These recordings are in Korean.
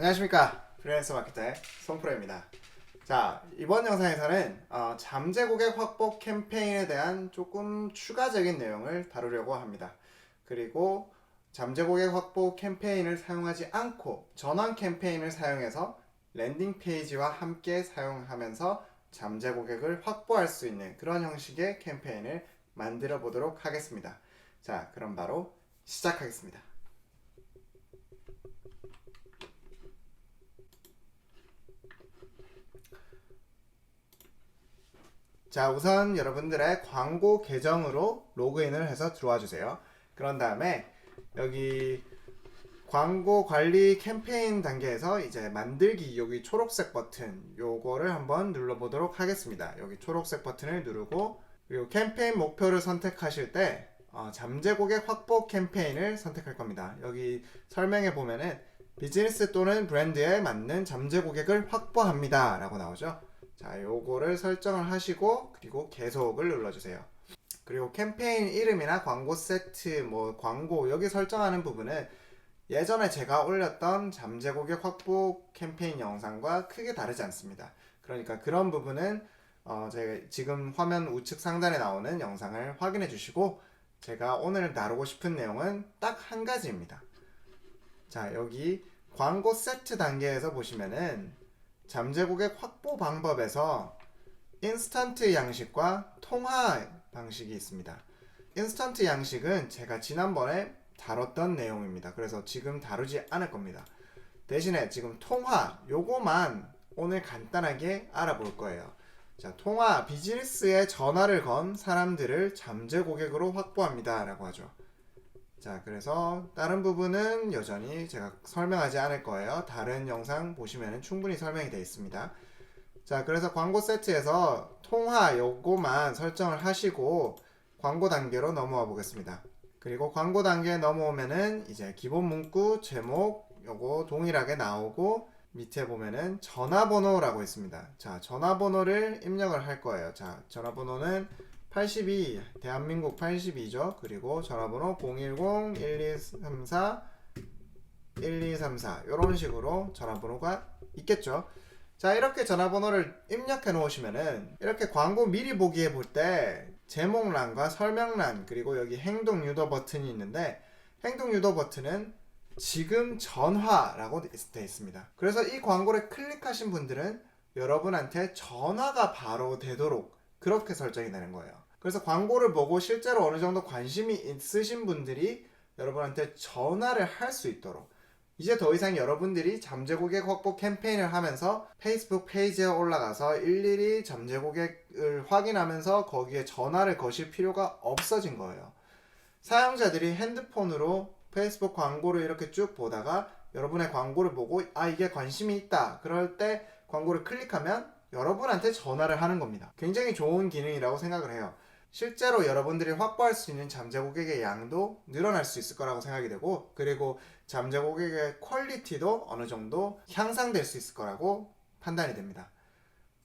안녕하십니까? 프리랜서 마케터의 송프로입니다. 자 이번 영상에서는 어, 잠재 고객 확보 캠페인에 대한 조금 추가적인 내용을 다루려고 합니다. 그리고 잠재 고객 확보 캠페인을 사용하지 않고 전환 캠페인을 사용해서 랜딩 페이지와 함께 사용하면서 잠재 고객을 확보할 수 있는 그런 형식의 캠페인을 만들어 보도록 하겠습니다. 자 그럼 바로 시작하겠습니다 자, 우선 여러분들의 광고 계정으로 로그인을 해서 들어와 주세요. 그런 다음에 여기 광고 관리 캠페인 단계에서 이제 만들기 여기 초록색 버튼 요거를 한번 눌러 보도록 하겠습니다. 여기 초록색 버튼을 누르고 그리고 캠페인 목표를 선택하실 때 어, 잠재 고객 확보 캠페인을 선택할 겁니다. 여기 설명에 보면은 비즈니스 또는 브랜드에 맞는 잠재 고객을 확보합니다. 라고 나오죠. 자, 요거를 설정을 하시고 그리고 계속을 눌러주세요. 그리고 캠페인 이름이나 광고 세트, 뭐 광고 여기 설정하는 부분은 예전에 제가 올렸던 잠재 고객 확보 캠페인 영상과 크게 다르지 않습니다. 그러니까 그런 부분은 어, 제가 지금 화면 우측 상단에 나오는 영상을 확인해 주시고 제가 오늘 다루고 싶은 내용은 딱 한 가지입니다. 자, 여기 광고 세트 단계에서 보시면은 잠재 고객 확보 방법에서 인스턴트 양식과 통화 방식이 있습니다. 인스턴트 양식은 제가 지난번에 다뤘던 내용입니다. 그래서 지금 다루지 않을 겁니다. 대신에 지금 통화 요거만 오늘 간단하게 알아볼 거예요. 자, 통화 비즈니스에 전화를 건 사람들을 잠재 고객으로 확보합니다. 라고 하죠. 자, 그래서 다른 부분은 여전히 제가 설명하지 않을 거예요. 다른 영상 보시면 충분히 설명이 되어 있습니다. 자, 그래서 광고 세트에서 통화 요거만 설정을 하시고 광고 단계로 넘어와 보겠습니다. 그리고 광고 단계에 넘어오면은 이제 기본 문구, 제목 요거 동일하게 나오고 밑에 보면은 전화번호라고 있습니다. 자, 전화번호를 입력을 할 거예요. 자, 전화번호는 82 대한민국 82죠. 그리고 전화번호 010-1234 1234 이런 식으로 전화번호가 있겠죠. 자 이렇게 전화번호를 입력해 놓으시면은 이렇게 광고 미리 보기에 볼 때 제목란과 설명란 그리고 여기 행동 유도 버튼이 있는데 행동 유도 버튼은 지금 전화라고 되어 있습니다. 그래서 이 광고를 클릭하신 분들은 여러분한테 전화가 바로 되도록 그렇게 설정이 되는 거예요. 그래서 광고를 보고 실제로 어느 정도 관심이 있으신 분들이 여러분한테 전화를 할 수 있도록 이제 더 이상 여러분들이 잠재 고객 확보 캠페인을 하면서 페이스북 페이지에 올라가서 일일이 잠재 고객을 확인하면서 거기에 전화를 거실 필요가 없어진 거예요. 사용자들이 핸드폰으로 페이스북 광고를 이렇게 쭉 보다가 여러분의 광고를 보고 아 이게 관심이 있다 그럴 때 광고를 클릭하면 여러분한테 전화를 하는 겁니다. 굉장히 좋은 기능이라고 생각을 해요. 실제로 여러분들이 확보할 수 있는 잠재 고객의 양도 늘어날 수 있을 거라고 생각이 되고 그리고 잠재 고객의 퀄리티도 어느 정도 향상될 수 있을 거라고 판단이 됩니다.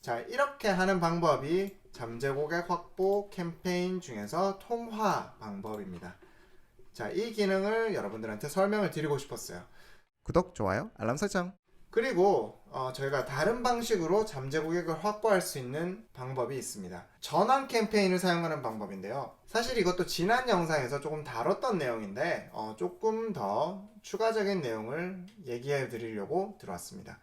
자, 이렇게 하는 방법이 잠재 고객 확보 캠페인 중에서 통화 방법입니다. 자, 이 기능을 여러분들한테 설명을 드리고 싶었어요. 구독, 좋아요, 알람 설정. 그리고 어, 저희가 다른 방식으로 잠재 고객을 확보할 수 있는 방법이 있습니다. 전환 캠페인을 사용하는 방법인데요. 사실 이것도 지난 영상에서 조금 다뤘던 내용인데 어, 조금 더 추가적인 내용을 얘기해 드리려고 들어왔습니다.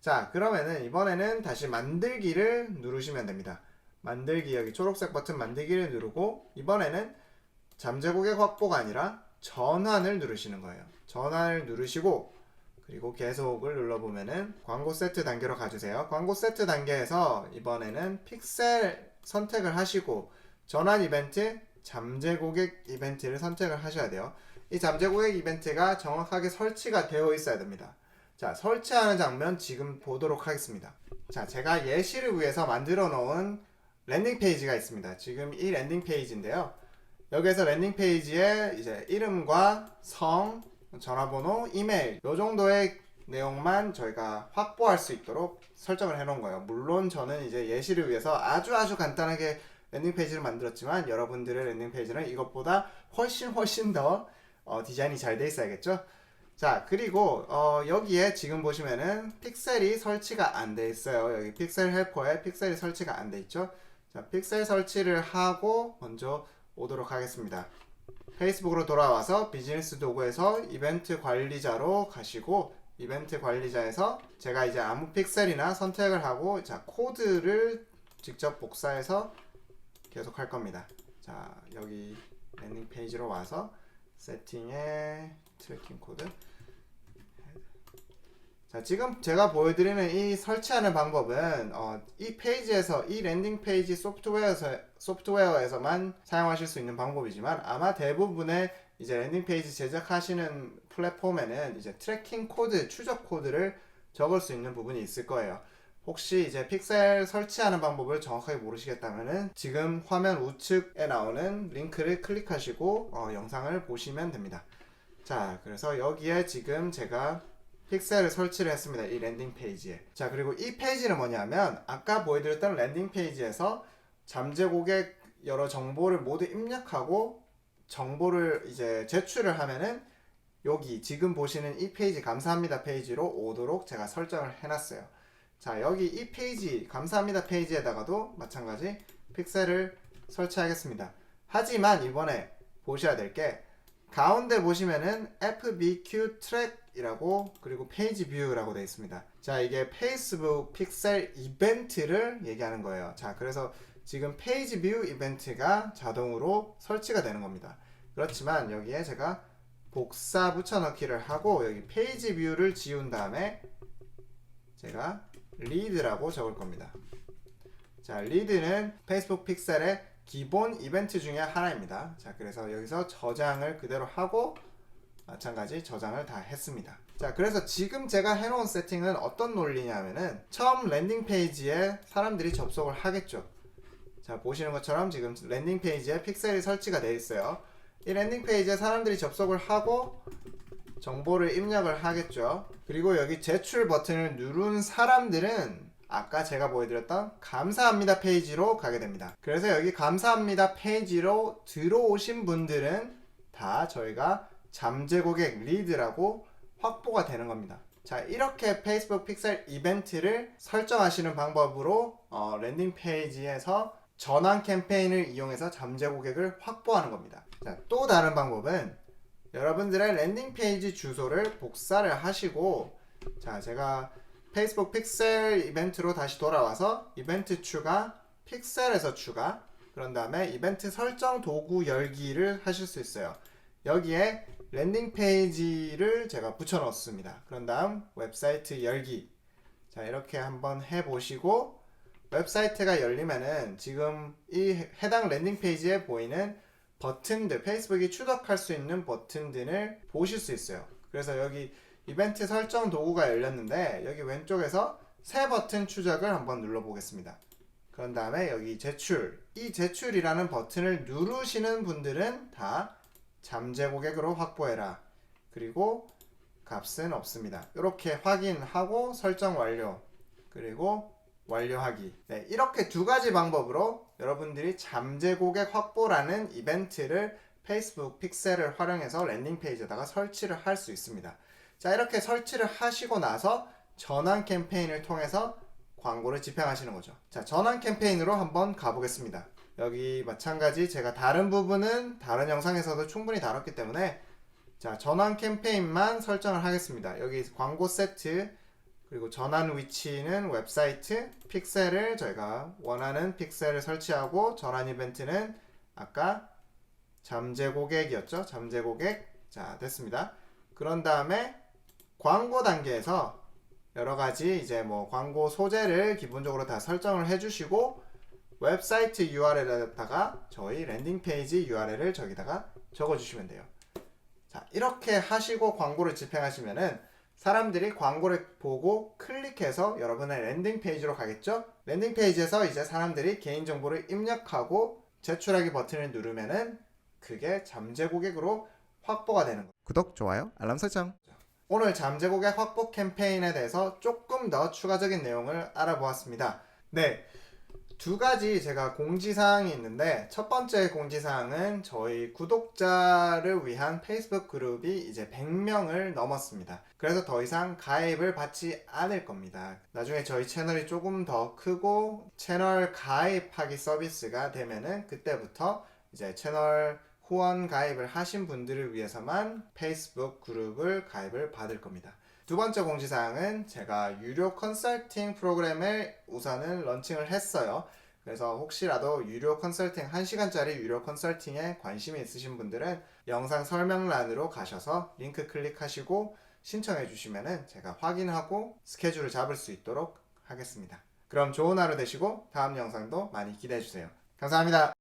자, 그러면은 이번에는 다시 만들기를 누르시면 됩니다. 만들기 여기 초록색 버튼 만들기를 누르고 이번에는 잠재 고객 확보가 아니라 전환을 누르시는 거예요. 전환을 누르시고 그리고 계속을 눌러보면은 광고 세트 단계로 가주세요. 광고 세트 단계에서 이번에는 픽셀 선택을 하시고 전환 이벤트, 잠재 고객 이벤트를 선택을 하셔야 돼요. 이 잠재 고객 이벤트가 정확하게 설치가 되어 있어야 됩니다. 자, 설치하는 장면 지금 보도록 하겠습니다. 자, 제가 예시를 위해서 만들어 놓은 랜딩 페이지가 있습니다. 지금 이 랜딩 페이지인데요. 여기에서 랜딩 페이지에 이제 이름과 성, 전화번호, 이메일 요 정도의 내용만 저희가 확보할 수 있도록 설정을 해 놓은 거예요. 물론 저는 이제 예시를 위해서 아주 아주 간단하게 랜딩 페이지를 만들었지만 여러분들의 랜딩 페이지는 이것보다 훨씬 훨씬 더 어, 디자인이 잘 돼 있어야겠죠. 자 그리고 어, 여기에 지금 보시면은 픽셀이 설치가 안 돼 있어요. 여기 픽셀 헬퍼에 픽셀이 설치가 안 돼 있죠. 자 픽셀 설치를 하고 먼저 오도록 하겠습니다. 페이스북으로 돌아와서 비즈니스 도구에서 이벤트 관리자로 가시고 이벤트 관리자에서 제가 이제 아무 픽셀이나 선택을 하고 자 코드를 직접 복사해서 계속 할 겁니다. 자 여기 랜딩 페이지로 와서 세팅에 트래킹 코드 자 지금 제가 보여드리는 이 설치하는 방법은 어, 이 페이지에서 이 랜딩 페이지 소프트웨어에서 소프트웨어에서만 사용하실 수 있는 방법이지만 아마 대부분의 이제 랜딩 페이지 제작하시는 플랫폼에는 이제 트래킹 코드 추적 코드를 적을 수 있는 부분이 있을 거예요. 혹시 이제 픽셀 설치하는 방법을 정확하게 모르시겠다면은 지금 화면 우측에 나오는 링크를 클릭하시고 어, 영상을 보시면 됩니다. 자, 그래서 여기에 지금 제가 픽셀을 설치를 했습니다. 이 랜딩 페이지에. 자, 그리고 이 페이지는 뭐냐면 아까 보여드렸던 랜딩 페이지에서 잠재 고객 여러 정보를 모두 입력하고 정보를 이제 제출을 하면은 여기 지금 보시는 이 페이지 감사합니다 페이지로 오도록 제가 설정을 해놨어요. 자, 여기 이 페이지 감사합니다 페이지에다가도 마찬가지 픽셀을 설치하겠습니다. 하지만 이번에 보셔야 될 게 가운데 보시면은 FBQ 트랙이라고 그리고 페이지 뷰라고 되어 있습니다. 자, 이게 페이스북 픽셀 이벤트를 얘기하는 거예요. 자, 그래서 지금 페이지 뷰 이벤트가 자동으로 설치가 되는 겁니다. 그렇지만 여기에 제가 복사 붙여넣기를 하고 여기 페이지 뷰를 지운 다음에 제가 리드라고 적을 겁니다. 자, 리드는 페이스북 픽셀의 기본 이벤트 중에 하나입니다. 자, 그래서 여기서 저장을 그대로 하고 마찬가지 저장을 다 했습니다. 자, 그래서 지금 제가 해놓은 세팅은 어떤 논리냐면은 처음 랜딩 페이지에 사람들이 접속을 하겠죠. 자, 보시는 것처럼 지금 랜딩 페이지에 픽셀이 설치가 되어 있어요. 이 랜딩 페이지에 사람들이 접속을 하고 정보를 입력을 하겠죠. 그리고 여기 제출 버튼을 누른 사람들은 아까 제가 보여드렸던 감사합니다 페이지로 가게 됩니다. 그래서 여기 감사합니다 페이지로 들어오신 분들은 다 저희가 잠재 고객 리드라고 확보가 되는 겁니다. 자, 이렇게 페이스북 픽셀 이벤트를 설정하시는 방법으로 어, 랜딩 페이지에서 전환 캠페인을 이용해서 잠재 고객을 확보하는 겁니다. 자, 또 다른 방법은 여러분들의 랜딩 페이지 주소를 복사를 하시고 자, 제가 페이스북 픽셀 이벤트로 다시 돌아와서 이벤트 추가, 픽셀에서 추가, 그런 다음에 이벤트 설정 도구 열기를 하실 수 있어요. 여기에 랜딩 페이지를 제가 붙여 넣습니다. 그런 다음 웹사이트 열기. 자, 이렇게 한번 해 보시고 웹사이트가 열리면은 지금 이 해당 랜딩 페이지에 보이는 버튼들, 페이스북이 추적할 수 있는 버튼들을 보실 수 있어요. 그래서 여기 이벤트 설정 도구가 열렸는데 여기 왼쪽에서 새 버튼 추적을 한번 눌러 보겠습니다. 그런 다음에 여기 제출, 이 제출이라는 버튼을 누르시는 분들은 다 잠재 고객으로 확보해라. 그리고 값은 없습니다. 이렇게 확인하고 설정 완료. 그리고 완료하기. 네, 이렇게 두 가지 방법으로 여러분들이 잠재 고객 확보라는 이벤트를 페이스북 픽셀을 활용해서 랜딩 페이지에다가 설치를 할 수 있습니다. 자, 이렇게 설치를 하시고 나서 전환 캠페인을 통해서 광고를 집행하시는 거죠. 자, 전환 캠페인으로 한번 가보겠습니다. 여기 마찬가지 제가 다른 부분은 다른 영상에서도 충분히 다뤘기 때문에 자, 전환 캠페인만 설정을 하겠습니다. 여기 광고 세트 그리고 전환 위치는 웹사이트, 픽셀을 저희가 원하는 픽셀을 설치하고 전환 이벤트는 아까 잠재 고객이었죠. 잠재 고객. 자, 됐습니다. 그런 다음에 광고 단계에서 여러 가지 이제 뭐 광고 소재를 기본적으로 다 설정을 해주시고 웹사이트 URL에다가 저희 랜딩 페이지 URL을 저기다가 적어주시면 돼요. 자, 이렇게 하시고 광고를 집행하시면은 사람들이 광고를 보고 클릭해서 여러분의 랜딩 페이지로 가겠죠? 랜딩 페이지에서 이제 사람들이 개인정보를 입력하고 제출하기 버튼을 누르면은 그게 잠재 고객으로 확보가 되는 거예요. 구독, 좋아요, 알람 설정. 오늘 잠재 고객 확보 캠페인에 대해서 조금 더 추가적인 내용을 알아보았습니다. 네. 두 가지 제가 공지사항이 있는데 첫 번째 공지사항은 저희 구독자를 위한 페이스북 그룹이 이제 100명을 넘었습니다. 그래서 더 이상 가입을 받지 않을 겁니다. 나중에 저희 채널이 조금 더 크고 채널 가입하기 서비스가 되면은 그때부터 이제 채널 후원 가입을 하신 분들을 위해서만 페이스북 그룹을 가입을 받을 겁니다. 두 번째 공지사항은 제가 유료 컨설팅 프로그램을 우선은 런칭을 했어요. 그래서 혹시라도 유료 컨설팅 1시간짜리 유료 컨설팅에 관심이 있으신 분들은 영상 설명란으로 가셔서 링크 클릭하시고 신청해 주시면은 제가 확인하고 스케줄을 잡을 수 있도록 하겠습니다. 그럼 좋은 하루 되시고 다음 영상도 많이 기대해 주세요. 감사합니다.